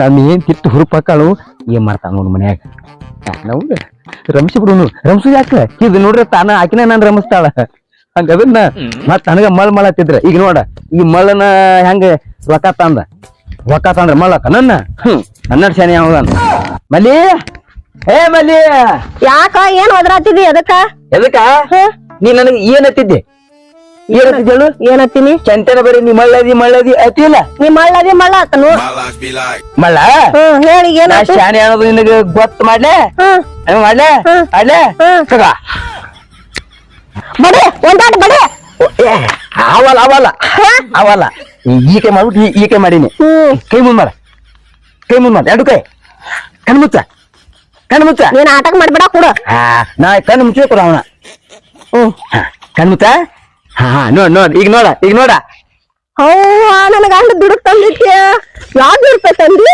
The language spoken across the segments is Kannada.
ನಾನು ಏನ್ ಕಿತ್ತು ಹುರುಪಾಕಾಳು? ಏನ್ ಮಾಡ್ತಾನ ನೋಡು ಮನ್ಯಾಗ? ನಾವು ರಮಿಸಿ ಬಿಡು ರಮಿಸು ಯಾಕೆ ಇದು ನೋಡ್ರಿ ತಾನ ಆಕಿನ ನಾನು ರಮಿಸ್ತಾಳ. ಹಂಗ ಮತ್ತೆ ಮತ್ ನನಗ ಮಳ್ ಮಾಡತ್ತಿದ್ರ ಈಗ ನೋಡ ಈ ಮಳ್ಳನ ಹೆಂಗ ರೊಕ್ಕ ತಂದ? ರೊಕ್ಕ ತಂದ್ರ ಮಳ್ಳಕ ನನ್ನ? ಹ್ಮ್ ಕನ್ನಡ ಶಾನೆ ಮಲ್ಲಿ? ಏ ಮಲ್ಲಿ? ಯಾಕ ಏನ್ ಒದರಾತಿದಿ ಅದಕ್ಕ ಎದಕ್ಕ? ನೀ ನನಗ ಏನ್ ಹತ್ತಿದ್ದೆ ಏನ್ ಹತ್ತಿದ್ದೆ ಹೇಳು ಏನತ್ತೀನಿ ಚಂತನ ಬರೀ ನೀ ಮಳ್ಳದಿ ಮಳ್ಳದಿ ಅತಿಲ್ಲ ನೀ ಮಳ್ಳದಿ ಮಳ್ಳ ಆತ ನೋಡ್. My life be like. ಮಳ್ಳ? ಹ್ಮ್ ಹೇಳಿ ಏನ ಶಾನೆ ಅನ್ನೋದು ನಿನಗೆ ಗೊತ್ತ ಮಾಡ್ಲೆ? ಹ್ಮ್. ಮಾಡ್ಲೆ. ಮಾಡ್ಲೆ? ಬಡಿ ಒಂದಾಟ ಬಡಿ. ಏ, ಅವಲ್ಲ ಅವಲ್ಲ ಅವಲ್ಲ ಈ ಕೈ ಮಾಡ್ಬಿಟ್ಟು ಈ- ಕೈ ಮಾಡೀನಿ. ಹ್ಮ್. ಕೈ ಮುಂದ್ ಮಾಡ. ಕೈ ಮುಂದ್ ಮಾಡ. ಎರಡು ಕೈ. ಕಣ್ಣು ಮುಚ್ಚ. ಕಣ್ಣು ಮುಚ್ಚ. ನೀನ್ ಆಟಕ್ ಮಾಡ್ಬೇಡ ಕೂಡ. ಹಾ ನಾ ಕಣ್ಣು ಮುಚ್ಚಿ ಕೊಡ ಅವನ ಹ್ಮ್ ಕಣ್ಣು ಮುಚ್ಚ. ಹಾ ಹಾ ನೋಡ್ ನೋಡ್ ಈಗ ನೋಡ ಈಗ ನೋಡ. ಅವ್ವ ನನ್ ಗಂಡ ದುಡುಕ್ ತಂದಿಕ್ಕೆ ಯಾವ್ದು ರೂಪಾಯಿ ತಂದಿ?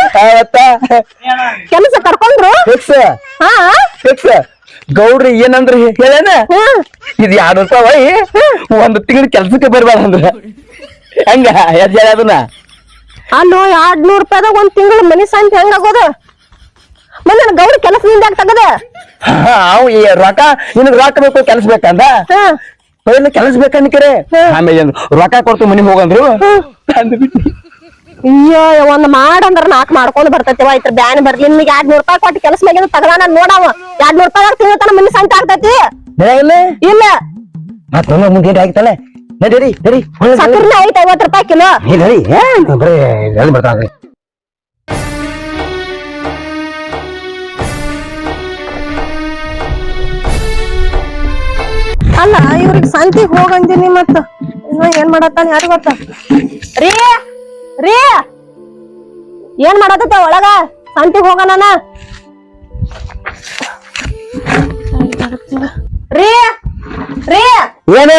ಕೆಲಸ ಕರ್ಕೊಂಡ್ರು? ಫಿಕ್ಸ್ ಹಾ ಫಿಕ್ಸ್ ಗೌಡ್ರಿ ಏನಂದ್ರ ಹೇಳೇನ ಇದು ಎರಡು ರೂಪಾಯಿ ಒಂದು ತಿಂಗಳ ಕೆಲ್ಸಕ್ಕೆ ಬರ್ಬಾರ್ದಂದ್ರ ಹಂಗ? ಎದ್ ಹೇಳ ಅದನ್ನ? ಅಲ್ಲೋ ಎರಡ್ ನೂರ್ ರೂಪಾಯಿದಾಗ ಒಂದ್ ತಿಂಗಳು ಮನಿ ಸಂತೆ ಹೆಂಗಾಗೋದ ಮನೆ ನನ್ ಗೌರಿ ಕೆಲಸದಿಂದ ತಗದ. ಅವ್ ಈ ರೊಕ್ಕ ನಿನಗ್ ರೊಕ್ಕ ಬೇಕು ಕೆಲ್ಸ ಬೇಕಂದ? ಮೊದಲು ಕೆಲಸ ಬೇಕನ್ಕರೆ ಆಮೇಲೆ ಏನು ರೊಕ್ಕ ಕೊಡ್ತು ಮನಿಗ್ ಹೋಗಂದ್ರು? ಅಂದ್ಬಿಟ್ಟು ಅಯ್ಯೋ ಒಂದ್ ಮಾಡಂದ್ರ ನಾಕ್ ಮಾಡ್ಕೊಂಡ್ ಬರ್ತೈತಿ ಇತ್ರ ಬ್ಯಾನ್ ಬರ್ಲಿ. ನಿಮ್ಗೆ ಎರಡ್ ನೂರ್ ರೂಪಾಯಿ ಕೊಟ್ಟು ಕೆಲಸ ಮ್ಯಾಗ ತಗದಾನ ನೋಡವ ಎರಡ್ ನೂರ್ ರೂಪಾಯಿ ತಿಂಗಳ ಮನಿ ಸಂತ ಆಗ್ತೈತಿ. ಇಲ್ಲ? ಇಲ್ಲ. ಮುಂದೆ ನಡೀರಿ ನಡಿ ಸಕ್ಕರ್ನ ಐತ್ ಐವತ್ ರೂಪಾಯಿ ಕಿಲೋ. ನಡಿ. ಬರ್ತಾನೆ. ಅಲ್ಲ ಇವ್ರಿಗೆ ಸಂತಿಗ್ ಹೋಗಂದಿನಿ ಮತ್ತ ಇವ ಏನ್ ಮಾಡತ್ತಾನ ಯಾರು ಗೊತ್ತ? ರೀ ರೀ ಏನ್ ಮಾಡತ್ತ ಒಳಗ? ಸಂತಿಗ್ ಹೋಗಣ ರೀ ರೀ. ಏನ?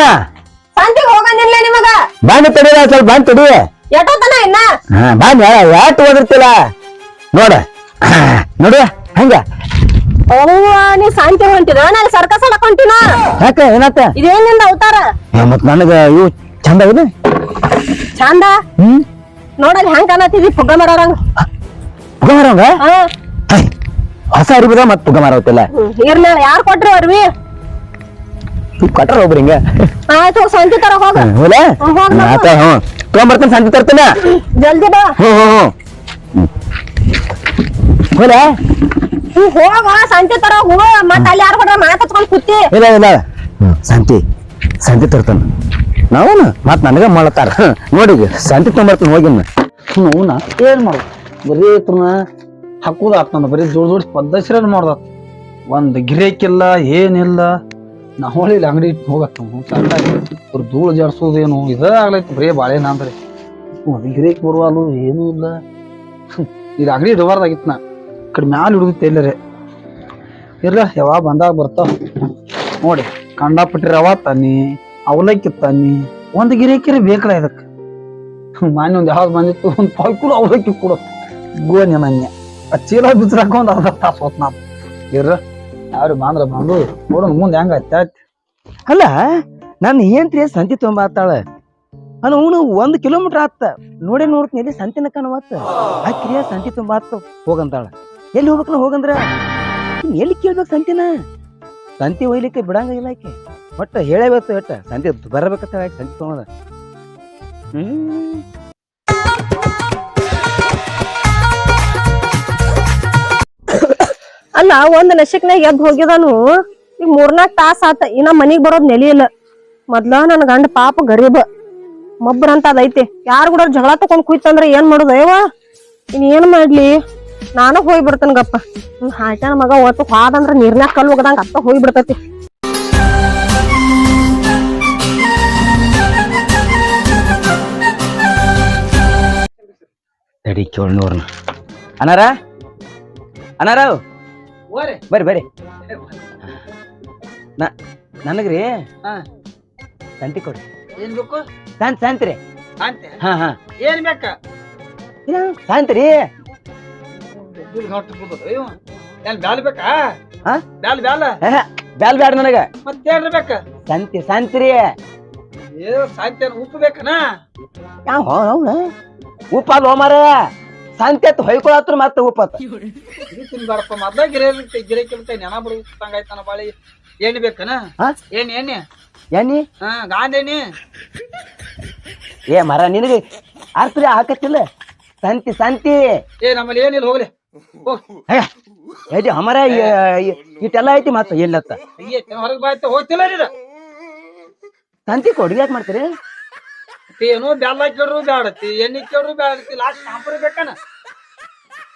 ಸಂತಿಗ್ ಹೋಗಂದಿನ್ಲ ನಿಮಗ? ಬಾಂಡ್ ತಡಿಯ ಸ್ವಲ್ಪ ಬಾಂಡ್ ತಡಿ. ಎಷ್ಟೋತನ ಇನ್ನ? ಬಾಂಡ್ ಯಾಟ್ ಓದಿರ್ತಿಲ್ಲ ನೋಡಿ ನೋಡು ಹಂಗ. ಅವ್ವ ನೀ ಸಂತಿ ಹೊಂಟಿದ? ನಾನು ಸರ್ಕಸ್ ಹೊಂಟಿನ. ಯಾಕ ಏನಾತ ಇದೇನಿಂದ ಅವತಾರ? ಮತ್ ನನಗ ಇವು ಚಂದ ಇದೆ? ಚಂದ? ಹ್ಮ್? ಹೆಂಗೆ ಹೆಂಗ್ ಕಾಣತ್ತಿದಿ? ಪುಗ್ಗ ಮಾಡೋರಂಗ. ಪುಗ ಮಾರವಂಗ ಹಾ. ಹೊಸ ಅರಿಬಿದ ಮತ್ ಪುಗ ಮಾರವತ್ತಿಲ್ಲ ಇರ್ಲಿಲ್ಲ ಯಾರ್ ಕೊಟ್ರಿ ಅರ್ವಿ? ಕೊಟ್ರ ಒಬ್ರು ಹಿಂಗ. ಆಯ್ತು ಸಂತಿ ತರ ಹೋಗ. ಆತ ಹ್ಞೂ ತೊಗೊಂಬರ್ತಾನೆ ತರ್ತಾನೆ. ಜಲ್ದಿ ಬಾ. ಹ್ಞೂ ಹ್ಞೂ ಹ್ಞೂ ಹೋಲ ಹ್ಮ್, ಹೋಗ ಸಂತಿ ತರ ಹೋಗ ಮತ್ತ ಅಲ್ಲಿ ಯಾರು ಕೊಟ್ರ ಮಾತಾಡ್ಕೊಂಡ್ ಕೂತಿ. ಇಲ್ಲ ಇಲ್ಲ. ಶಾಂತಿ ಶಾಂತಿ ತರ್ತಾನ. ನಾವು ಮತ್ ನನಗ ಮಾಡತಾರ ನೋಡಿ ಸಂತಿ ಶಾಂತಿ ತೊಗೊಂಬರ್ತಾನೆ ಹೋಗಿನ. ಅವನ ಏನ್ ಮಾಡೋದು ಬರೀ ಇತ್ರನ ಹಾಕುದ ಬರೀ ಜೋಡ್ ದೊಡ್ಡ ಪದ್ದಸಿರನ್ ಮಾಡ್ದ. ಒಂದ್ ಗಿರೇಕಿಲ್ಲ ಏನಿಲ್ಲ. ನಾ ಹೋಳಿ ಅಂಗಡಿ ಹೋಗತ್ತ ಅವ್ರ ಧೂಳು ಏನು ಇದ ಆಗ್ಲೈತಿ. ಬರೀ ಬಾಳೆನ ಅಂದ್ರೆ ಒಂದ್ ಗಿರೇಕ್ ಬರುವಲ್ಲೂ ಏನೂ ಇಲ್ಲ. ಇದು ಅಂಗಡಿ ಇಡಬಾರ್ದಾಗಿತ್ತು ನಾ. ಕಡೆ ಮ್ಯಾಲ ಹಿಡಿದು ಎಲ್ಲರೇ. ಇರ್ಲ, ಯಾವಾಗ ಬಂದಾಗ ಬರ್ತಾವ. ನೋಡಿ, ಕಂಡಾಪಟ್ಟಿ ಅವ ತಾನಿ ಅವಲಕ್ಕಿ ತನ್ನಿ, ಒಂದ್ ಗಿರೇಕಿರಿ ಬೇಕಲ್ಲ ಇದಕ್ಕೆ. ಮಾನ್ಯ ಒಂದ್ ಯಾವ್ದು ಬಂದಿತ್ತು, ಒಂದ್ ಪಾಯ್ ಕೂಡ ಅವಲಕ್ಕಿ ಕೊಡು. ಗೋನ್ಯ ನನ್ಯ ಆ ಚೀಲ ಬಿಸಿರಾಕ ಒಂದ್ ಅರ್ಧ ತಾಸು ಹೋತ್ ನಾ ಇರ್ರ ಯಾರು ಬಾಂದ್ರ ಬಂದು, ನೋಡೋಣ ಮುಂದೆ ಹೆಂಗ ಆಯ್ತು ಅಲ್ಲ ನಾನು ಏನ್ರಿ ಸಂತಿ ತುಂಬಾತಾಳ ಅಲ್ಲ, ಅವನು ಒಂದ್ ಕಿಲೋಮೀಟರ್ ಆತ. ನೋಡೇ ನೋಡ್ತೀನಿ ಸಂತಿನ ಕಾಣವತ್ತ ಆ ಕಿರಿಯ ಸಂತಿ ತುಂಬಾತ ಹೋಗಂತಾಳ. ಎಲ್ಲಿ ಹೋಗ್ಬೇಕಲ್ಲ ಹೋಗಂದ್ರ? ಎಲ್ಲಿ ಕೇಳ್ಬೇಕು ಸಂತಿನ? ಸಂತಿ ಒಯ್ಲಿಕ್ಕೆ ಬಿಡಂಗಿಲ್ಲ ಆಕೆ. ಒಟ್ಟ ಹೇಳಬೇಕು ಒಟ್ಟ. ಸಂತಿ ಬರಬೇಕಂತ ಹೇಳಿ ಸಂತಿ ತಗೊಂಡ. ಅಲ್ಲ, ಒಂದ್ ನಶಕ್ನಾಗ ಎದ್ ಹೋಗಿದಾನು ಈಗ ಮೂರ್ನಾಕ್ ತಾಸ ಆತ. ಇನ್ನ ಮನಿಗ್ ಬರೋದ್ ನೆಲಿ ಇಲ್ಲ. ಮೊದ್ಲ ನನ್ ಗಂಡ ಪಾಪ ಗರೀಬ. ಮಬ್ಬರ್ ಅಂತ ಅದೈತಿ ಯಾರು ಕೂಡ ಜಗಳ ತಕೊಂಡ್ ಕುಯ್ತಂದ್ರ ಏನ್ ಮಾಡೋದು? ಅಯ್ಯವ ಇನ್ ಏನ್ ಮಾಡ್ಲಿ? ನಾನು ಹೋಗಿ ಬಿಡ್ತೇನೆ ಗಪ್ಪ. ಹ್ಮ್ ಹಾಕ್ಯಾನ ಮಗ ಒತ್ತು ಹಾದಂದ್ರ ನೀರ್ನ್ಯಾಗ ಕಲ್ಲು ಹೋಗದಂಗ ಅತ್ತ ಹೋಗಿ ಬಿಡ್ತೈತಿ ತಡಿ ಕೇಳ್ನೋರ್ನ ಅನಾರ? ಅನಾರಾವ್ ಬರ್ರಿ ಬರ್ರಿ. ನ ನನಗ್ರಿ ಹಾ. ಸಂತಿ ಕೊಡ್ರಿ. ಏನ್ ಬೇಕು? ಶಾಂತಿ ಶಾಂತಿ ರೀ ಅಂತೆ ಹಾ ಹಾ. ಏನ್ ಬೇಕ? ಇಲ್ಲ, ಶಾಂತಿ ರೀ ಏನ್ ಬ್ಯಾಲ್ ಬೇಕಾ? ಹಾ? ಬ್ಯಾಲ್ ಬ್ಯಾಲ? ಬ್ಯಾಲ್ ಬ್ಯಾಡ ನನಗ. ಮತ್ತೆ ಏನ್ರ ಬೇಕ? ಶಾಂತಿ ಶಾಂತಿ ರೀ ಏ ಸಾಯ್ತೇನ ಉಪ್ಪು ಬೇಕನಾ? ಯಾವ ಅವನ ಉಪ್ಪ ಅಲ್ವ ಮಾರ? ಸಂತೆ ಅತ್ ಹೊಯ್ಕೊಳತ್ರ ಮತ್ತೆ ಉಪ್ಪತ್ತ. ಇದು ತಿನ್ಬಾರಪ್ಪ. ಮೊದ್ಲ ಗಿರೆ ಗಿರೆ ಕಿಲ್ತ ನೆನ ತಂಗಾಯ್ತಾನ ಬಾಳಿ? ಎಣ್ಣೆ ಬೇಕನ? ಹಾ? ಏನ್ ಎಣ್ಣೆ. ಎಣ್ಣಿ? ಹಾ ಗಾಂಧೇನಿ ಏ ಮರ ನಿನಗೆ ಅರ್ಥ ಹಾಕತ್ತಿಲ್ಲ ಸಂತಿ ಸಂತಿ. ಏ ನಮ್ಮಲ್ಲಿ ಏನಿಲ್ಲ ಹೋಗ್ಲಿ. ಹೋಗ್ ಎಲ್ಲಿ ಹಮರ ಇಟ್ಟೆಲ್ಲ ಐತಿ ಮತ್ತ ಎಲ್ಲತ್ತ? ತಂತಿ ಹೊರಗೆ ಬಾಯ್ತ ಹೋಗ್ತಿಲ್ಲ ನೀನು. ಸಂತಿ ಕೊಡಿ ಯಾಕೆ ಮಾಡ್ತೀರಿ? ಏನು ಬೆಲ್ಲ ಕೇಳ್ರು ಬ್ಯಾಡತಿ ಎಣ್ಣೆ ಕೇಳ್ರು ಬ್ಯಾಡತಿ ಲಾಸ್ಟ್ ಶಾಂಪುರ್ ಬೇಕನ?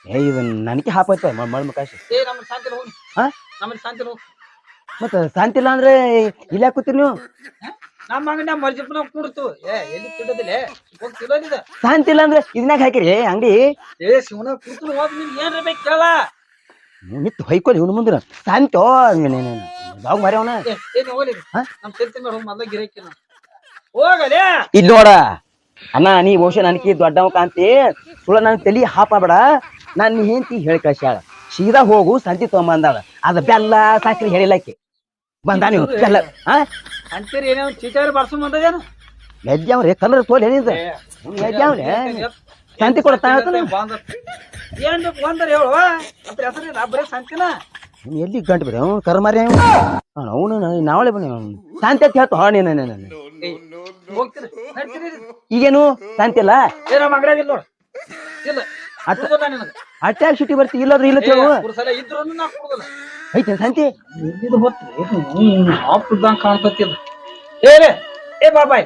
ಏ ಇದು ನನಗೆ ಹಾಪೈತ ಮಳ್ ಮುಕಾಶಿ ಏ ನಮ್ಮ ಶಾಂತಿ ಹೋಗಿ. ಹಾ? ನಮ್ಮ ಶಾಂತಿ ಹೋಗಿ. ಮತ್ತ ಶಾಂತಿ ಇಲ್ಲ ಅಂದ್ರೆ ಇಲ್ಲ ಕೂತೀರಿ ನೀವು? ನಮ್ಮ ಅಂಗಡಿ ಮರ್ಜಿಪ್ನ ಕೂಡ್ತು ಏ ಎಲ್ಲಿ ತಿಡೋದಿಲ್ಲ ಹೋಗಿ ತಿಳೋದಿದ ಶಾಂತಿ ಇಲ್ಲ ಅಂದ್ರೆ ಇದನ್ನಾಗ ಹಾಕಿರಿ? ಅಂಗಡಿ? ಏ ಶಿವನ ಕೂತು ಹೋದ್ ನಿನ್ ಏನ್ರ ಬೇಕು ಕೇಳ. ನಿತ್ ಹೊಯ್ಕೊಲಿ ಇವನು ಮುಂದಿನ. ಶಾಂತೋ ಬಾಗ್ ಮರಿ ಅವನ? ಏ ಏನ್ ನಮ್ಮ ಮೊದ್ಲ ಗಿರಾಕಿನ ಹೋಗಲೇ. ಇಲ್ಲಿ ನೋಡ. ಅಣ್ಣ ನೀ ಬಹುಶಃ ನನಗೆ ದೊಡ್ಡವ ಕಾಂತಿ ಸುಳ್ಳ ನನ್ ತಲಿ ಹಾಪಬೇಡ ನಾನ್ ಹೆಂಡತಿ ಹೇಳಿ ಕಳ್ಸ್ಯಾಳ. ಸೀದಾ ಹೋಗು ಸಂತಿ ತಗೊಂಬಂದಾಳ. ಅದ ಬೆಲ್ಲ ಸಾಕ್ರಿ ಹೇಳಿಲ್ಲಕ್ಕೆ ಬಂದ ನೀವು ಬೆಲ್ಲ ಹಾ ಅಂತೀರಿ ಏನೇ ಒಂದು ಚೀಟಾರಿ ಬರ್ಸು ಬಂದದೇನು? ಎಜ್ಜಾವ್ರಿ ಕಲರ್ ತೋಲ್ ಏನಿದ? ಎಜ್ಜಾವ್ರಿ ಶಾಂತಿ ಕೊಡ್ತಾ ಏನ್ ಬೇಕು ಬಂದ್ರೆ ಹೇಳು ಬರೀ ಸಂತಿನ ನೀನ್ ಎಲ್ಲಿ ಗಂಟು ಬಿಡ ಅವ್ನು ಕರ್ಮಾರಿ ಅವನು? ನಾವಳೆ ಬನ್ನಿ ಶಾಂತಿ ಅಂತ ಹೇಳ್ತು ಹಾ ನೀನು ನಡ್ತೀರಿ. ಈಗೇನು? ಶಾಂತಿ ಇಲ್ಲ? ಇಲ್ಲ ನೋಡು. ಇಲ್ಲ ಅಟ್ಟ- ಕುಡ್ದಲ್ಲ ಸಿಟಿ ಬರ್ತಿ ಇಲ್ಲದ್ರೆ ಇಲ್ಲ ಕೇಳು. ಇದ್ರು ನಾ ಕುಡ್ದಲ್ಲ. ಐತೆ ಸಂತಿ ಇದು ಕಾಣ್ತತಿ ಅದು. ಏ ರೇ, ಏ ಬಾ ಬಾಯ್.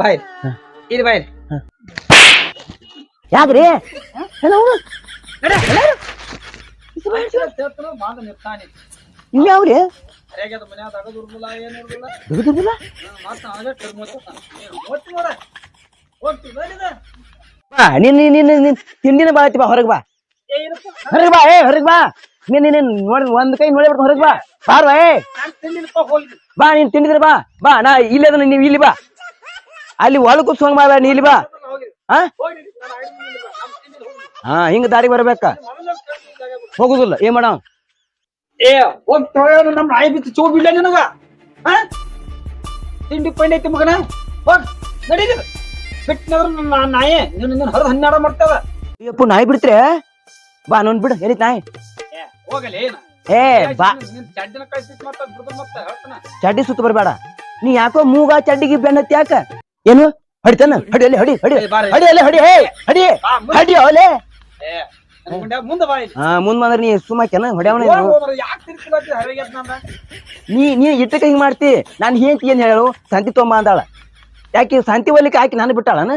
ಬಾಯ್. ಇದು ಬಾಯ್. ಯಾಕ್ರಿ? ಹಲೋ ಇವ್ ಯಾವ್ರಿ? ಸರಿಯಾಗ್ಯದ ಮನ್ಯಾಗ ಅಗದುರ್ದಿಲ್ಲ ಏನು ಇರ್ದಿಲ್ಲ ದುಗ್ದಿಲ್ಲ ಮತ್ತೆ ಅದೇ ಟರ್ಮ್ ಓದ್ತಿ ನೋಡ. ಹೋಗ್ತಿ ನೋಡಿದ ಬಾ ನಿನ್ ನಿನ್ ನಿನ್ ನಿನ್ ತಿಂಡಿನ ಬಾ ಹೊರಗ್ ಬಾ. ಹೊರಗ್ ಬಾ ಏ ಹೊರಗ್ ಬಾ. ನೀನ್ ನೀನ್ ನೋಡಿ ಒಂದ್ ಕೈ ನೋಡಿ ಹೊರಗ್ ಬಾ. ಬಾರ್ ಬಾ ಏ ನಾನು ಬಾ ತಿಂಡಿದ್ರೆ ಬಾ. ಬಾ ನಾ ಇಲ್ಲೇ ಅದನ್ನ ನೀವ್ ಇಲ್ಲಿ ಬಾ. ಅಲ್ಲಿ ಒಳಗ್ ಕುತ್ಸಂಗ್ ಬಾ ನೀ ಇಲ್ಲಿ ಬಾ. ಹಾ. ಹಾ ಹಿಂಗ ದಾರಿ ಬರ್ಬೇಕ. ಹೋಗುದಿಲ್ಲ. ಏನ್ ಮಾಡ ಏ ಹೋಗ್ ನಮ್ ನಮ್ಮ ನಾಯಿ ಬಿತ್ತು ಚೂ ಬಿಡ್ಲ ನಿನಗ ತಿಂಡಿ ಪಂಡಿ ಐತಿ ಮಗನ? ಹೋಗ್ ನಡೀದ ಬಿಟ್ಟನದ್ರ ನಾಯಿ ನಿನ್ನ ಹರಿದು ಹನ್ನೆರಡು ಮಾಡ್ತಾವ. ಅಪ್ಪ ನಾಯಿ ಬಿಡ್ತ್ರೆ? ಬಾ ನೋನ್ ಬಿಡು. ಎಲ್ಲಿ ನಾಯಿ? ಏ ಬಾ. ಚಡ್ಡಿ ಸುತ್ತ ಬರ್ಬೇಡ. ನೀ ಯಾಕೋ ಮೂಗ ಚಡ್ಡಿಗೆ ಬೆನ್ನತ್ತಿ ಯಾಕ? ಏನು? ಹಡಿತಾನ? ಹಡಿ ಅಲ್ಲಿ ಹಡಿ ಹಡಿ. ಹಡಿ ಅಲ್ಲಿ ಹಡಿ ಹೇ ಹಡಿ. ಹಡಿ. ಅವಲೆ ಹಾ ಮುಂದ್ ಬಂದ್ರ ನೀ ಸುಮ್ಮಕೆನ ನಂದ? ನೀ ನೀ ಇಟ್ಟಕ್ಕೆ ಹಿಂಗ್ ಮಾಡ್ತಿ. ನಾನು ಹೇಂತಿ ಏನ್ ಹೇಳು ಸಂತಿ ತೊಂಬ ಅಂದಾಳ. ಯಾಕೆ ಶಾಂತಿ ಒಲಿಕ್ಕೆ ಆಕಿ ನಾನು ಬಿಟ್ಟಾಳನ?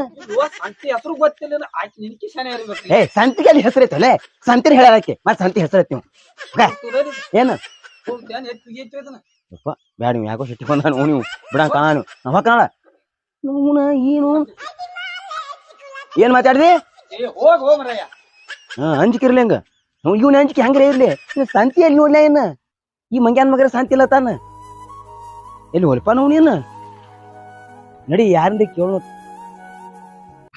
ಸಂತಿ ಹೆಸರು ಗೊತ್ತಿಲ್ಲ ಆಕಿ ನಿನ್ಕಿ ಶಾನೆ ಇರ್ಬೇಕು ಏ ಸಂತಿಗೆ ಅಲ್ಲಿ ಹೆಸರು ಐತಲೆ ಸಂತಿನ ಹೇಳಾಕಿ ಮತ್ತೆ ಸಂತಿ ಹೆಸರು ಐತಿ ಏನು? ಯಪ್ಪ ಬ್ಯಾಡ ನೀವು ಯಾಕೋ ಸಿಟ್ಟಿ ಬಂದ ನೀವು ಬಿಡಂಗ ಕಾಣು ನಮ್ಮ ಕಾಣ ನೋನ ಏನು? ಏನ್ ಮಾತಾಡ್ದಿ? ಏ ಹೋಗ್ ಹೋಗ್ರಯ್ಯ ಹಾ ಅಂಜಿಕಿರ್ಲಿ ಹಂಗ? ಇವ್ನ ಅಂಜಿಕೆ ಹೆಂಗ್ರೆ ಇರ್ಲಿ? ಸಂತಿ ಎಲ್ಲಿ ನೋಡ್ಲ ಏನ ಈ ಮಂಗ್ಯಾನ್ ಮಗರ ಶಾಂತಿ ಇಲ್ಲ ತಾನ. ಎಲ್ಲಿ ಹೊಲ್ಪ ನಾವು ನೀನು ನಡಿ ಯಾರಿಂದ ಕೇಳೋ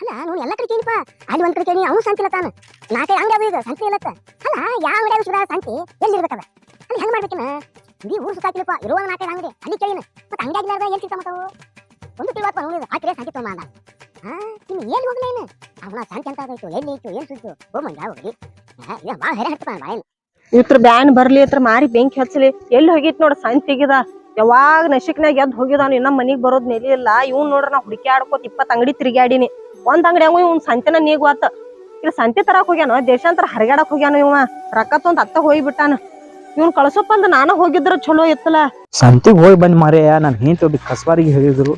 ಅಲ್ಲ ನೋಡಿ ಎಲ್ಲ ಕಡೆ ಕೇಳಿಪ್ಪ. ಅಲ್ಲಿ ಒಂದ್ ಕಡೆ ಕೇಳಿ ಅವನು ಸಂತಿ ತಾನ. ನಾಲ್ಕೈದು ಅಂಗಡಿ ಅದು ಈಗ ಸಂತಿ ಇಲ್ಲತ್ತ. ಅಲ್ಲ ಯಾವ ಅಂಗಡಿ ಸುಧಾ ಸಂತಿ ಎಲ್ಲಿರ್ಬೇಕದ ಅಲ್ಲಿ ಹೆಂಗ್ ಮಾಡ್ಬೇಕಿನ ಇಡೀ ಊರು ಸುತ್ತಾಕಿಲ್ಲಪ್ಪ ಇರುವಾಗ ನಾಲ್ಕೈದು ಅಂಗಡಿ. ಅಲ್ಲಿ ಕೇಳಿನ. ಮತ್ತೆ ಅಂಗಡಿ ಎಲ್ಲಿ ಮತ್ತವು? ಒಂದು ತಿಳುವಪ್ಪ ನೋಡಿದ ಆ ಕಡೆ ಸಂತಿ ತೊಗೊಂಬ ಹಾ ಇನ್ನು ಏನ್ ಹೋಗ್ಲ ಏನು ಅವನ ಸಂತಿ ಅಂತ ಆದಾಯ್ತು ಎಲ್ಲಿ ಇತ್ತು ಏನ್ ಓ ಮಂಗ ಹೋಗಿ ಈಗ ಭಾಳ ಹೆರೆ ಹತ್ತಪ್ಪ ಬಾಯನ್ ಇತ್ರ ಬ್ಯಾನ್ ಬರ್ಲಿ ಇತ್ರ ಮಾರಿ ಬೆಂಕಿ ಹಚ್ಚಲಿ. ಎಲ್ಲಿ ಹೋಗಿತ್ ನೋಡ ಸಂತಿಗಿದ ಯಾವಾಗ ನಶಿಕ್ನಾಗ ಎದ್ದು ಹೋಗಿದಾನ ಇನ್ನ ಮನಿಗ್ ಬರೋದ್ ನೆಲಿಲ್ಲ ಇವ್ನ್ ನೋಡ್ರ ನಾ ಹುಡುಕ್ಯಾಡ್ಕೋತ ಇಪ್ಪತ್ ಅಂಗಡಿ ತಿರ್ಗ್ಯಾಡಿನಿ. ಒಂದ್ ಅಂಗಡಿ ಹಂಗ ಇವ್ನ್ ಸಂತೆನ ನೀಗ್ವಾತ ಇಲ್ಲಿ ಸಂತೆ ತರಾಕ್ ಹೋಗ್ಯಾನ ದೇಶಾಂತರ ಹರಿಗಾಡಕ್ ಹೋಗ್ಯಾನ ಇವ. ರೊಕ್ಕ ತೊಂದ್ ಅತ್ತ ಹೋಗಿ ಬಿಟ್ಟಾನ. ಇವ್ನ್ ಕಳ್ಸಪ್ಪ ಅಂದ್ರೆ ನಾನು ಹೋಗಿದ್ರ ಚಲೋ ಇತ್ತಲ್ಲ ಸಂತಿಗೆ ಹೋಗಿ ಬಂದ್ ಮಾರಯ್ಯ ನಾನು ಹೆಂಡತಿ ಒಬ್ಬ ಕಸ್ಬಾರಿಗೆ ಹೇಳಿದ್ರು.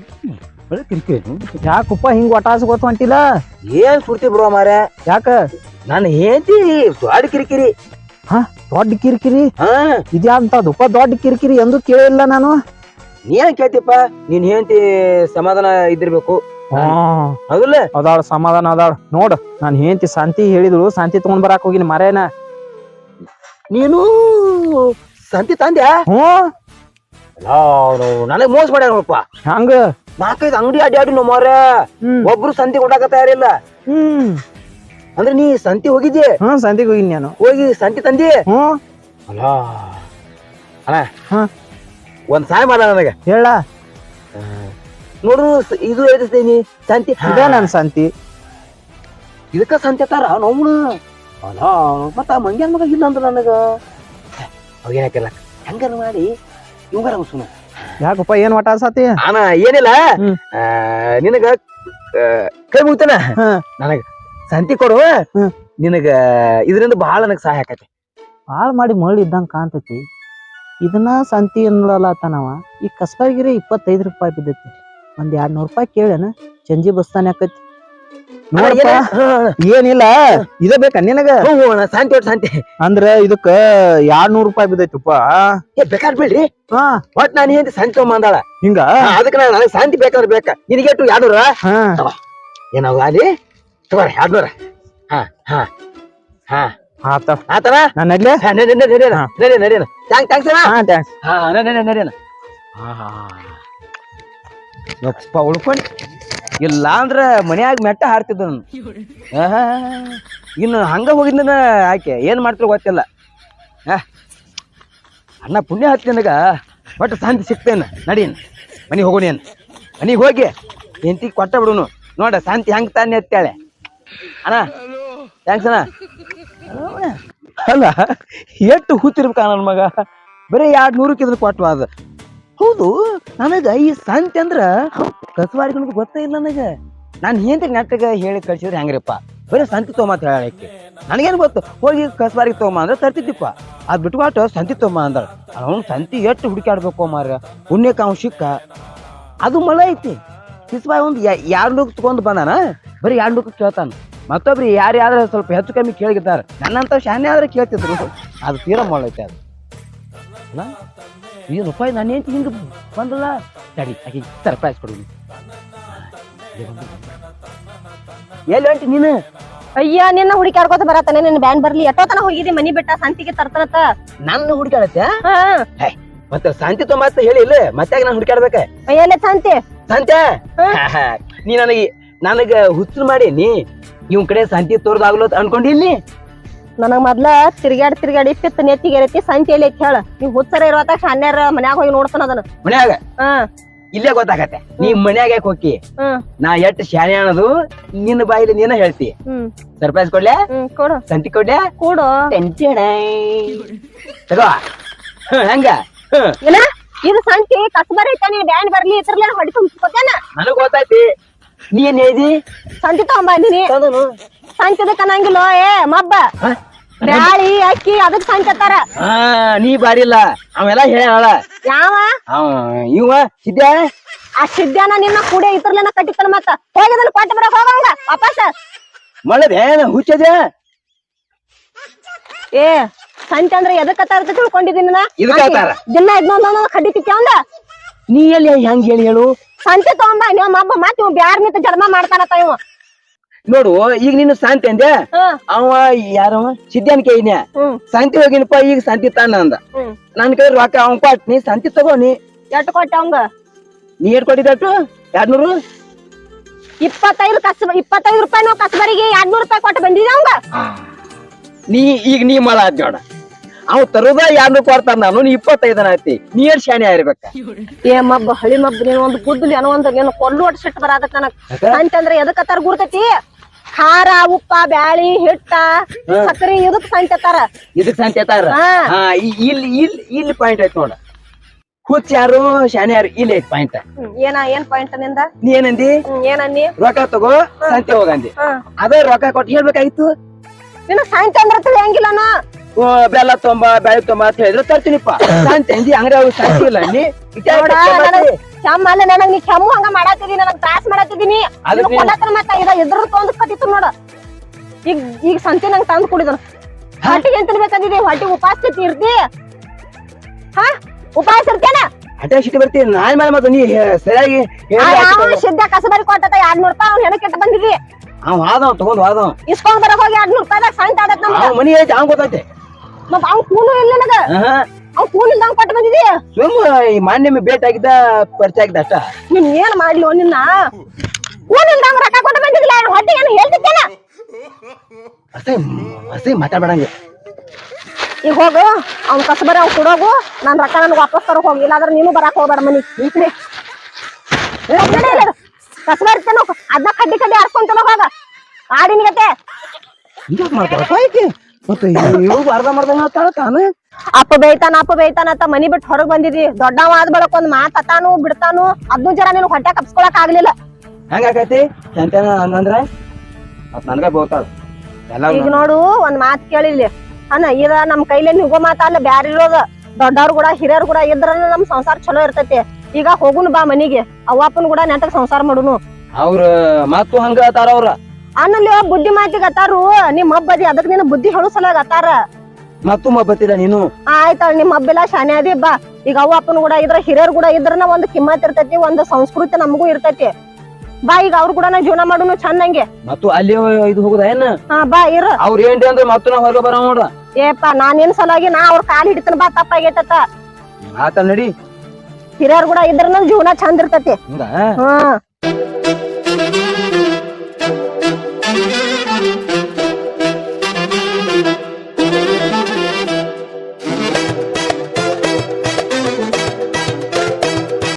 ಕಿರಿಕಿರಿ ಯಾಕಪ್ಪ ಹಿಂಗ್ ಒಟಾಸ್ ಗೊತ್ತ ಹೊಂಟಿಲ್ಲ ಏನ್ ಸುರ್ತಿ ಬ್ರೋ ಮಾರ ಯಾಕ? ನಾನು ಹೇಂತಿ ದೊಡ್ಡ ಕಿರಿಕಿರಿ. ದೊಡ್ಡ ಕಿರಿಕಿರಿ? ಹಾ. ಇದ್ಯಾಂತದಪ್ಪ ದೊಡ್ಡ ಕಿರಿಕಿರಿ ಎಂದು ಕೇಳಿಲ್ಲ ನಾನು. ಏನ್ ಕೇಳ್ತಿಪ್ಪ ನೀನ್ ಹೇಳ್ತಿ ಸಮಾಧಾನ ಇದ್ದಿರ್ಬೇಕು. ಹಾ. ಹೌದಲ್ಲ? ಅದಾಳ ಸಮಾಧಾನ ಅದಾಳ. ನೋಡ್ ನಾನ್ ಹೆಂಡತಿ ಶಾಂತಿ ಹೇಳಿದ್ರು ಶಾಂತಿ ತಗೊಂಡ್ ಬರಾಕ್ ಹೋಗಿನಿ ಮರೇನ ನೀನು ಶಾಂತಿ ತಂದ್ಯಾ? ಹ್ಞೂ. ನನಗ್ ಮೋಸ ಮಾಡ್ಯಾರ ನೋಡಪ್ಪ ಹಂಗ ನಾಲ್ಕೈದು ಅಂಗಡಿ ಅಡ್ಡಾಡಿ ನೋ ಮಾರ ಒಬ್ರು ಸಂತಿ ಕೊಡಾಕ ತಯಾರಿಲ್ಲ. ಹ್ಮ್. ಅಂದ್ರೆ ನೀ ಸಂತಿ ಹೋಗಿದ್ಯೆ? ಹಾ ಸಂತಿಗೆ ಹೋಗಿನಿ ನಾನು. ಹೋಗಿ ಸಂತಿ ತಂದಿ? ಹ್ಮ್ ಅಲ್ಲ. ಅಣ್ಣ ಹಾ. ಒಂದ್ ಸಹಾಯ ಮಾಡ ನನಗೆ. ಹೇಳ. ನೋಡು ಸ- ಇದು ಎದುರಿಸ್ತೀನಿ ಸಂತಿ. ಇದ ನಾನು ಸಂತಿ. ಇದಕ್ಕ ಸಂತೆತಾರ ನೋವು ಅಲ್ಲ ಮತ್ತ ಆ ಮಂಗ್ಯಾನ್ ಮಗ ಇಲ್ಲ ಅಂದ್ರ ನನಗ. ಅವೇನಾಕಿಲ್ಲ ಹಂಗ ಮಾಡಿ? ಇವಂಗಾರ ಸುಮ್ಮ ಯಾಕಪ್ಪ ಏನ್ ಒಟ್ಟ ಅನ್ಸತಿ? ಅಣ್ಣ ಏನಿಲ್ಲ. ಹ್ಮ್. ಆ, ನಿನಗ ಆ, ಕೈ ಮುಗ್ತಾನ? ಹಾ. ನನಗ. ಸಂತಿ ಕೊಡು. ನಿನಗ ಇದರಿಂದ ಬಹಳ ನನಗೆ ಸಹಾಯ ಆಕತಿ. ಬಾಳ ಮಾಡಿ ಮಳಿ ಇದ್ದಂಗ ಕಾಣ್ತೈತಿ. ಇದನ್ನ ಸಂತಿ ಅನ್ನಲತ್ತಾನವ ಈ ಕಸ್ಬಾಗಿರಿ ಇಪ್ಪತ್ತೈದು ರೂಪಾಯಿ ಬಿದ್ದೈತಿ. ಒಂದ್ ಎರಡ್ ನೂರ್ ರೂಪಾಯಿ ಕೇಳೇನ? ಚಂಜಿ ಬಸ್ತಾನೆ ಆಕತಿ ಏನಿಲ್ಲ. ಇದ ಬೇಕ ನಿನಗ? ಶಾಂತಿ ಒಟ್ಟು ಶಾಂತಿ. ಅಂದ್ರ ಇದಕ್ಕ ಎರಡ್ ನೂರ್ ರೂಪಾಯಿ ಬಿದ್ದೈತಪ್ಪ. ಏ ಬೇಕಾದ್ ಬಿಡ್ರಿ. ಒಟ್ ನಾನು ಏನ್ ಶಾಂತಿ ತಗೊಂಬಂದಾಳ. ಹಿಂಗ? ಅದಕ್ಕೆ ನಾನು ನನಗೆ ಶಾಂತಿ ಬೇಕಾದ್ರೆ ಬೇಕ? ಟು ಎರಡ್ನೂರ? ಹಾ. ಏನಾಗ ಅಲ್ಲಿ ತಗೋರ ಎರಡ್ನೂರ ಹಾ ಹಾ ಹಾ. ಆತ. ಆತನ? ನಾನ್ ನಡ್ಲೆ? ಹಾ, ನಡಿ, ನಡಿ, ನಡಿ. ನಡಿ, ನಡಿ. ಥ್ಯಾಂಕ್- ಥ್ಯಾಂಕ್ಸ್ ಅಣ್ಣ. ಹಾ ಥ್ಯಾಂಕ್ಸ್. ಹಾ, ನಡಿ, ನಡಿ, ನಡಿ ಹಾ, ಹಾ. ಯಪ್ಪ ಉಳ್ಕೊಂಡ್. ಇಲ್ಲ ಅಂದ್ರ ಮನ್ಯಾಗ ಮೆಟ್ಟ ಹಾರ್ತಿದ್ದ ನಾನು. ಆಹಾ. ಇನ್ನು ಹಂಗ ಹೋಗಿದ್ದ ಆಕೆ ಏನ್ ಮಾಡ್ತಿರೋ ಗೊತ್ತಿಲ್ಲ. ಆ, ಅಣ್ಣ ಪುಣ್ಯ ಹತ್ತಿ ನನಗ. ಒಟ್ಟು ಶಾಂತಿ ಸಿಕ್ತೇನ ನಡೀನ್ ಮನಿಗೆ ಹೋಗೋಣ ಏನ್ ಮನಿಗೆ ಹೋಗಿ ಎಂತಿ ಕೊಟ್ಟ ಬಿಡುನು. ನೋಡ ಶಾಂತಿ ಹೆಂಗ್ ತಾನೆ ಎತ್ತಾಳೆ ಅಣ್ಣ ಥ್ಯಾಂಕ್ಸ್ ಅಣ್ಣ. ಅಲ್ಲ ಎಷ್ಟು ಹೂತಿರ್ಬೇಕ ನನ್ನ ಮಗ? ಬರೀ ಎರಡ್ ನೂರಕ್ಕೆ ಕೊಟ್ಟು ಅದ? ಹೌದು ನನಗ ಈ ಸಂತೆ ಅಂದ್ರ ಕಸವಾರಿ ಗೊತ್ತೇ ಇಲ್ಲ ನನಗ. ನಾನು ಹೆಂತ ನೆಟ್ಟಗ ಹೇಳಿ ಕಳ್ಸಿದ್ರೆ ಹೆಂಗ್ರಿಪ್ಪ? ಬರೀ ಸಂತಿ ತೊಗೊಂಬ ಹೇಳಕ್ಕೆ ನನಗೇನು ಗೊತ್ತು? ಹೋಗಿ ಕಸವಾರಿಗೆ ತೊಗೊಂಬ ಅಂದ್ರೆ ತರ್ತಿದ್ದಿಪ್ಪ. ಅದ್ ಬಿಟ್ಕೊಟ್ಟು ಸಂತಿ ತೊಗೊಂಬ ಅಂದಳ. ಅವ್ನು ಸಂತಿ ಎಷ್ಟು ಹುಡುಕಾಡ್ಬೇಕು ಮಾರ ಅವ್ನು ಅದು ಮಳೆ ಐತಿ. ಕಿಸ್ಬಾಯ್ ಒಂದು ಎರಡು ಲುಕ್ ತಗೊಂಡು ಬಂದಾನ? ಬರೀ ಎರಡು ಲುಕ್ ಕೇಳ್ತಾನ? ಮತ್ತೊಬ್ರು ಯಾರು ಸ್ವಲ್ಪ ಹೆಚ್ಚು ಕಮ್ಮಿ ಕೇಳಿದ್ದಾರೆ ನನ್ನಂತ ಶಾನೆ ಆದ್ರೆ ಕೇಳ್ತಿದ್ರು. ಅದು ತೀರಾ ಮಾಡೈತೆ ಅದು. ಅಲ್ಲ? ಏನು ರೂಪಾಯಿ ನಾನು ಏನು ಹಿಂಗೆ ಬಂದಲ್ಲ? ತಡಿ ಆಕೆ ಸರ್ಪ್ರೈಸ್ ಕೊಡು ಎಲ್ಲಿ ಹೊಂಟಿ ನೀನು? ಅಯ್ಯ ನಿನ್ನ ಹುಡುಕಾಡ್ಕೋತ ಬರತ್ತಾನೆ ನಿನ್ನ ಬ್ಯಾನ್ ಬರ್ಲಿ. ಎಷ್ಟೋ ಹೋಗಿದೆ ಮನಿ ಬಿಟ್ಟ ಸಂತಿಗೆ ತರ್ತರತ್ತ ನನ್ನ ಹುಡುಕಾಡತ್ತೆ ಹಾ. ಮತ್ತೆ ಶಾಂತಿ ತೊಂಬತ್ತ ಹೇಳಿ ಇಲ್ಲ? ಮತ್ತೆ ನಾನು ಹುಡುಕಾಡ್ಬೇಕ ಎಲ್ಲ ಸಂತಿ ಸಂತೆ? ನೀ ನನಗೆ ನನಗ ಹುಚ್ಚು ಮಾಡಿ ನೀ ಇವ್ ಕಡೆ ಸಂತಿ ತೋರ್ದಾಗ್ಲೋ ಅನ್ಕೊಂಡಿಲ್ಲಿ ನನಗ್ ಮೊದ್ಲ ತಿರ್ಗ್ಯಾಡ್ ತಿರ್ಗಾಡಿ ಪಿತ್ ನೆತ್ತಿಗೆ ಇರತಿ ಸಂತಿ ಎಲ್ಲಿ ಐತಿ ಹೇಳ. ನೀವ್ ಹುಚ್ಚರ ಇರುವಾಗ ಶಾನ್ಯಾರ ಮನ್ಯಾಗ ಹೋಗಿ ನೋಡ್ತಾನ ಅದನ್ನ. ಮನ್ಯಾಗ? ಹಾ. ಇಲ್ಲೇ ಗೊತ್ತಾಗತ್ತೆ. ನೀ ಮನ್ಯಾಗ ಯಾಕೆ ಹೋಗಿ ಹ್ಮ್ ನಾ ಎಷ್ಟ್ ಶಾಣೆ ಅನ್ನೋದು ನಿನ್ನ ಬಾಯಿಲಿ ನೀನ ಹೇಳ್ತಿ. ಹ್ಮ್. ಸರ್ಪ್ರೈಸ್ ಕೊಡ್ಲೆ? ಹ್ಮ್ ಕೊಡು. ಸಂತಿ ಕೊಡ್ಲೆ? ಕೊಡು. ತಗೋ. ಹ್ಮ್, ಹೆಂಗ. ಹ್ಮ್, ಏನ? ಇದು ಸಂತಿ ಕಸ್ಬರ್ ಐತ ನೀನ್ ಬ್ಯಾನ್ ಬರ್ಲಿ ಇದ್ರಲ್ಲ ಹೊಡಿ ತುಂಬಿಸ್ಕೊತೇನ? ನನಗ್ ಗೊತ್ತೈತಿ ನೀ ಏನ್ ಹೇಳಿದಿ? ಸಂತಿ ತಗೊಂಬಂದಿನಿ. ಸಂತಿದಕ್ಕ ಅನ್ನಂಗಿಲ್ಲ ಏ ಮಬ್ಬ? ಬ್ಯಾಳಿ ಅಕ್ಕಿ ಅದಕ್ ಸಂತಿ ಅತ್ತಾರ. ಆ ನೀ ಬಾರಿಲ್ಲ. ಅವೆಲ್ಲ ಹೇಳ ಯಾವ? ಅವ ಇವ ಸಿದ್ಧ ಆ ಸಿದ್ಧಾನ ನಿನ್ನ ಕೂಡೆ ಇದ್ರಲ್ಲನ ಕಟ್ಟಿತಾನ ಮತ್ತ? ಹೋಗಿದನ್ ಕೊಟ್ಟು ಬರಕ್ ಹೋಗಂಗ ವಾಪಸ್. ಮಳ್ಳದೆ ಹುಚ್ಚದೆ ಏ ಸಂತೆ ಅಂದ್ರೆ ಎದಕ್ ಅತ್ತಾರ ಅಂತ ತಿಳ್ಕೊಂಡಿದ್ದೀನಿ ನಾ. ಇದಕ್ಕ ಅತ್ತಾರ? ದಿನ ಇದನ್ನೊಂದೊಂದು ಕಡ್ಡಿ ನೀ ಎಲ್ಲಿ ಹೆಂಗ್ ಹೇಳಿ ಹೇಳು? ಸಂತೆ ತಗೊಂಬ ನೀವು ಮಬ್ಬ ಮತ್ ಇವ್ ಬ್ಯಾರ್ ನಿಂತ ಜನ್ಮ ಮಾಡ್ತಾನತ್ತ ಇವ. ನೋಡು ಈಗ ನೀನು ಸಂತೆ ಅಂದೆ? ಅವ ಯಾರವ ಸಿದ್ಧಾನ್ ಹ್ಮ್. ಶಾಂತಿ ಹೋಗಿನಪ್ಪ ಈಗ ಸಂತಿ ತಾನ ಅಂದ. ಹ್ಮ್. ನನ್ ಕೈ ರೊಕ್ಕ ಅವ್ನ್ ಕೊಟ್ ನೀ ಶಾಂತಿ ತಗೋನಿ ಎಟ್ ಕೊಟ್ಟ ಅವಂಗ? ನೀ ಏಟ್ ಕೊಟ್ಟಿದ್ದಟ್ಟು? ಎರಡ್ನೂರು? ಇಪ್ಪತ್ತೈದು ಕಸ ಇಪ್ಪತ್ತೈದು ರೂಪಾಯಿ ನಾವು ಕಸ್ಬರಿಗೆ ಎರಡ್ನೂರು ರೂಪಾಯಿ ಕೊಟ್ಟು ಬಂದಿದ್ದೆ ಅವಂಗ. ನೀ ಈಗ ನೀ ಮಳ ಆದ್ ನೋಡ. ಅವ್ ತರುದ ಯಾರು ಕೊಡ್ತಾನ ನಾನು ನೀ ಇಪ್ಪತ್ತೈದನ ಐತಿ ನೀ ಏನ್ ಶಾಣೆ ಆಗಿರ್ಬೇಕ? ಏ ಮಬ್ಬ ಹಳಿ ಮಬ್ಬ ನೀನು ಒಂದು ಗುದ್ದಲಿ ಏನೋ ಒಂದು ನೀನು ಕೊಲ್ಲು ಒಟ್ಟು ಸಿಟ್ಟು ಬರಾದತ್ ನನಗ್. ಸಂತೆ ಅಂದ್ರೆ ಎದಕ್ ಅತ್ತಾರ ಗುರ್ತೈತಿ? ಖಾರ ಉಪ್ಪ ಬ್ಯಾಳಿ ಹಿಟ್ಟ ಸಕ್ಕರೆ ಇದಕ್ ಸಂತೆತಾರ ಇದಕ್ ಇ- ಇಲ್ಲಿ ಇಲ್ಲಿ ಇಲ್ಲಿ ಪಾಯಿಂಟ್ ಐತಿ ನೋಡ. ಕೂತ್ ಯಾರು ಶಾಣೆ ಯಾರು ಇಲ್ಲಿ ಐತಿ ಪಾಯಿಂಟ್ ಏನ ಏನ್ ಪಾಯಿಂಟ್ನಿಂದ? ನೀ ಏನಂದಿ? ಏನನ್ನಿ ರೊಕ್ಕ ತಗೋ ಸಂತೆ ಹೋಗಂದಿ. ಅದೇ ರೊಕ್ಕ ಕೊಟ್ಟು ಹೇಳ್ಬೇಕಾಗಿತ್ತು? ನಿನ್ನ ಸಂತೆ ಅಂದ್ರೆ ತಿಳಿಯಂಗಿಲ್ಲನ ಓ, ಬೆಲ್ಲ ತೊಂಬ ಬೆಳೆ ತೊಂಬ ಅಂತ ಹೇಳಿದ್ರೆ ತರ್ತೀನಿಪ್ಪ. ಶಾಂತಿ ಅಂದಿ ಅಂಗಡಿ ಶಾಂತಿ ಇಲ್ಲ ನೀ? ಕೆಮ್ಮ ಅಲ್ಲ ನನಗ್ ನೀ ಕೆಮ್ಮು ಹಂಗ ಮಾಡಾತಿದಿ ನನಗ್ ತ್ರಾಸ್ ಮಾಡಾತಿದೀನಿ ಕೊಡತ್ರ ಮತ್ತ ಇದ ಇದ್ರ ತೊಂದ್ ಕತ್ತಿತ್ತು ನೋಡ. ಈಗ ಈಗ ಸಂತೆ ನಂಗ ತಂದ್ ಕುಡಿದನು. ಹೊಟ್ಟಿಗೆ ಎಂತ ತಿನ್ಬೇಕಂದಿದಿ? ಹೊಟ್ಟಿಗೆ ಉಪವಾಸ ಇರ್ತಿ ಹಾ? ಉಪವಾಸ ಇರ್ತೇನ ಸಿಟಿ ಬರ್ತೀನಿ ನಾನ್ ಮೇಲೆ ಮತ್ತೆ ನೀ ಸರಿಯಾಗಿ ಸಿದ್ಧ ಕಸಬರಿ ಕೊಟ್ಟತ ಎರಡ್ ನೂರ್ ರೂಪಾಯಿ ಅವ್ನ ಹೆಣ ಕೆಟ್ಟ ಬಂದಿದಿ. ಅವ್ ತಗೊಂಡ್ ಇಸ್ಕೊಂಡ್ ಬರಕ್ ಹೋಗಿ ಎರಡ್ ನೂರ್ ರೂಪಾಯಿದಾಗ ಸಂತೆ ಆದತ್ ನಮ್ಗ. ಅವ್ ಮನಿ ಐತಿ ಅವ್ನ್ ಗೊತ್ತೈತೆ. ಮತ್ ಅವ್ನ್ ಕೂನು ಇಲ್ಲ ನನಗ. ಆಹಾ. ಅವ್ನ್ ಕೂನ್ ಇಲ್ದಂಗ್ ಕೊಟ್ಟು ಬಂದಿದಿ. ಸುಮ್ಮ ಈ ಭೇಟಿ ಆಗಿದ್ದ ಪರಿಚಯ ಆಗಿದ್ದ ಅಷ್ಟ. ನೀನ್ ಏನ್ ಮಾಡ್ಲಿ ನಿನ್ನ? ಕೂನ್ ಇಲ್ದಂಗ್ ರೊಕ್ಕ ಕೊಟ್ಟು ಬಂದಿದ್ಲ? ಹೊಟ್ಟೆ ಏನು ಹೇಳ್ತಿದ್ದೇನ? ಅಸೇ ಅಸೇ ಮಾತಾಡ್ಬೇಡಂಗೆ. ಈಗ ಹೋಗು ಅವ್ನ ಬರ ಅವ್ನ್ ಕೊಡೋಗು. ನಾನ್ ರೊಕ್ಕ ನನ್ಗೆ ವಾಪಸ್ ತರಕ್ ಹೋಗಿ ಇಲ್ಲಾಂದ್ರೆ ನೀನು ಬರಾಕ್ ಹೋಗ್ಬೇಡ ಮನಿ. ಕಸಬರಿ ಅದನ್ನ ಕಡ್ಡಿ ಕಡ್ಡಿ ಹರ್ಸ್ಕೊಂತನ ಹೋಗ. ಆಡಿನ ಗತೆ. ಮತ್ತೆ ಇವು ಅರ್ಧ ಮಾಡ್ದಂಗ ಹೇಳ್ತಾಳ ತಾನು ಅಪ್ಪ ಬೇಯ್ತಾನ ಅಪ್ಪ ಬೇಯ್ತಾನ ಅಂತ ಮನಿ ಬಿಟ್ಟು ಹೊರಗ್ ಬಂದಿರಿ ದೊಡ್ಡವ ಆದ್ ಬಳಕ ಒಂದ್ ಮಾತ್ ಅತಾನು ಬಿಡ್ತಾನು. ಅದ್ನು ಜರ ನೀನು ಹೊಟ್ಟೆ ಕಪ್ಸ್ಕೊಳಕ್ ಆಗ್ಲಿಲ್ಲ. ಹೆಂಗಾಕೈತಿ ಚಂತನ ಅಂದ್ರ ಮತ್ ನನಗ ಬೋತಾಳ ಎಲ್ಲ ಈಗ ನೋಡು ಒಂದ್ ಮಾತ್ ಕೇಳಿಲ್ಲ ಅನ್ನ ಇದ ನಮ್ ಕೈಲೇ ನಿಗೋ ಮಾತಲ್ಲ ಬ್ಯಾರ ಇರೋದ. ದೊಡ್ಡವ್ರು ಕೂಡ ಹಿರಿಯರ್ ಕೂಡ ಇದ್ರ ನಮ್ ಸಂಸಾರ ಚಲೋ ಇರ್ತೈತಿ. ಈಗ ಹೋಗುನು ಬಾ ಮನಿಗೆ. ಅವ್ವಪ್ಪನ್ ಕೂಡ ನೆಟ್ಟಗ್ ಸಂಸಾರ ಮಾಡುನು. ಅವ್ರ ಮತ್ತು ಹಂಗ ಅತಾರ ಅವ್ರ? ಅನ್ನಲ್ಲಿ ಬುದ್ಧಿ ಮಾತಿಗೆ ಅತ್ತಾರು ನಿಮ್ ಹಬ್ಬದಿ ಅದಕ್ಕೆ ನಿನ್ನ ಬುದ್ಧಿ ಹೇಳು ಸಲಾಗ ಅತ್ತಾರ ಮತ್ತು ಮಬ್ಬತ್ತಿಲ್ಲ ನೀನು? ಆಯ್ತಾಳ ನಿಮ್ ಹಬ್ಬೆಲ್ಲ ಶಾನೆ ಅದಿ ಬಾ. ಈಗ ಅವ್ವ ಅಪ್ಪನ ಕೂಡ ಇದ್ರ ಹಿರಿಯರ್ ಕೂಡ ಇದ್ರನ ಒಂದ್ ಕಿಮ್ಮತ್ ಇರ್ತೈತಿ ಒಂದು ಸಂಸ್ಕೃತಿ ನಮಗೂ ಇರ್ತೈತಿ. ಬಾ ಈಗ ಅವ್ರ ಕೂಡ ಜೀವನ ಮಾಡುನು ಚಂದಂಗೆ ಮತ್ತು ಅಲ್ಲಿ ಇದು ಹೋಗುದ ಏನ? ಹಾ ಬಾ ಇರ. ಅವ್ರ ಏನ್ರಿ ಅಂದ್ರೆ ಮತ್ತು ನಾ ಹೊರಗೆ ಬರೋ ನೋಡ ಏಪ್ಪ ನಾನೇನ್ ಸಲಾಗಿ ನಾ ಅವ್ರ ಕಾಲ್ ಹಿಡಿತನ ಬಾ ತಪ್ಪಾಗೈತತ್ತ ಆತ ನಡಿ. ಹಿರಿಯರ್ ಕೂಡ ಇದ್ರ ನಮ್ ಜೀವನ ಚಂದ ಇರ್ತತಿ. ಹಾ.